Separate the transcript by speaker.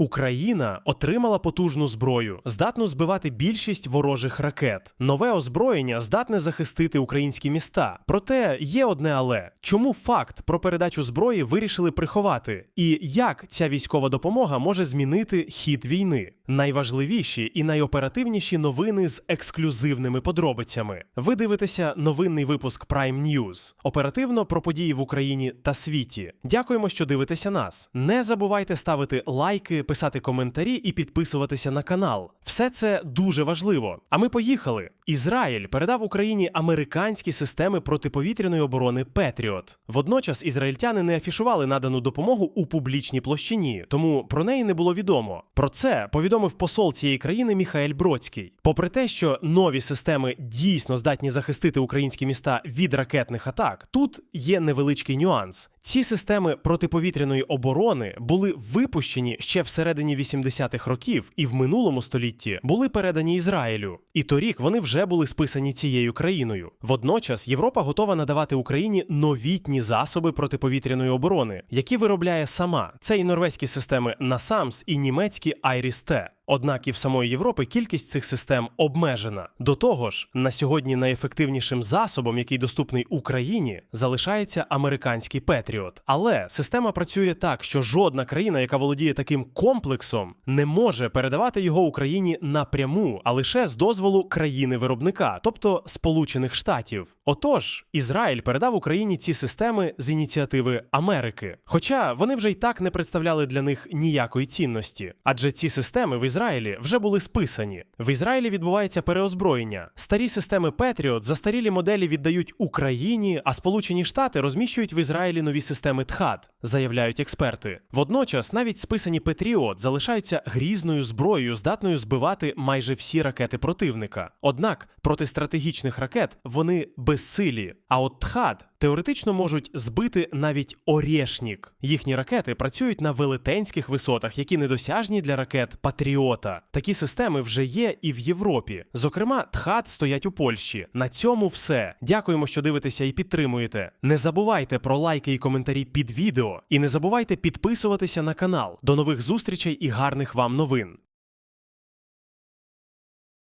Speaker 1: Україна отримала потужну зброю, здатну збивати більшість ворожих ракет. Нове озброєння здатне захистити українські міста. Проте є одне але чому факт про передачу зброї вирішили приховати? І як ця військова допомога може змінити хід війни? Найважливіші і найоперативніші новини з ексклюзивними подробицями. Ви дивитеся новинний випуск Prime News. Оперативно про події в Україні та світі. Дякуємо, що дивитеся нас. Не забувайте ставити лайки, писати коментарі і підписуватися на канал. Все це дуже важливо. А ми поїхали. Ізраїль передав Україні американські системи протиповітряної оборони Петріот. Водночас ізраїльтяни не афішували надану допомогу у публічній площині, тому про неї не було відомо. Про це повідомив посол цієї країни Міхаель Бродський. Попри те, що нові системи дійсно здатні захистити українські міста від ракетних атак, тут є невеличкий нюанс. Ці системи протиповітряної оборони були випущені ще всередині 80-х років і в минулому столітті були передані Ізраїлю. І торік вони вже були списані цією країною. Водночас Європа готова надавати Україні новітні засоби протиповітряної оборони, які виробляє сама. Це і норвезькі системи NASAMS, і німецькі IRIS-T. Однак і в самої Європи кількість цих систем обмежена. До того ж, на сьогодні найефективнішим засобом, який доступний Україні, залишається американський Петріот. Але система працює так, що жодна країна, яка володіє таким комплексом, не може передавати його Україні напряму, а лише з дозволу країни-виробника, тобто Сполучених Штатів. Отож, Ізраїль передав Україні ці системи з ініціативи Америки. Хоча вони вже й так не представляли для них ніякої цінності, адже ці системи в Ізраїлі вже були списані. В Ізраїлі відбувається переозброєння. Старі системи Петріот застарілі моделі віддають Україні, а Сполучені Штати розміщують в Ізраїлі нові системи ТХАД, заявляють експерти. Водночас навіть списані Петріот залишаються грізною зброєю, здатною збивати майже всі ракети противника. Однак проти стратегічних ракет вони безсилі. А от ТХАД теоретично можуть збити навіть Орєшнік. Їхні ракети працюють на велетенських висотах, які недосяжні для ракет Патріота. Такі системи вже є і в Європі. Зокрема, ТХАД стоять у Польщі. На цьому все. Дякуємо, що дивитеся і підтримуєте. Не забувайте про лайки і коментарі під відео, і не забувайте підписуватися на канал. До нових зустрічей і гарних вам новин.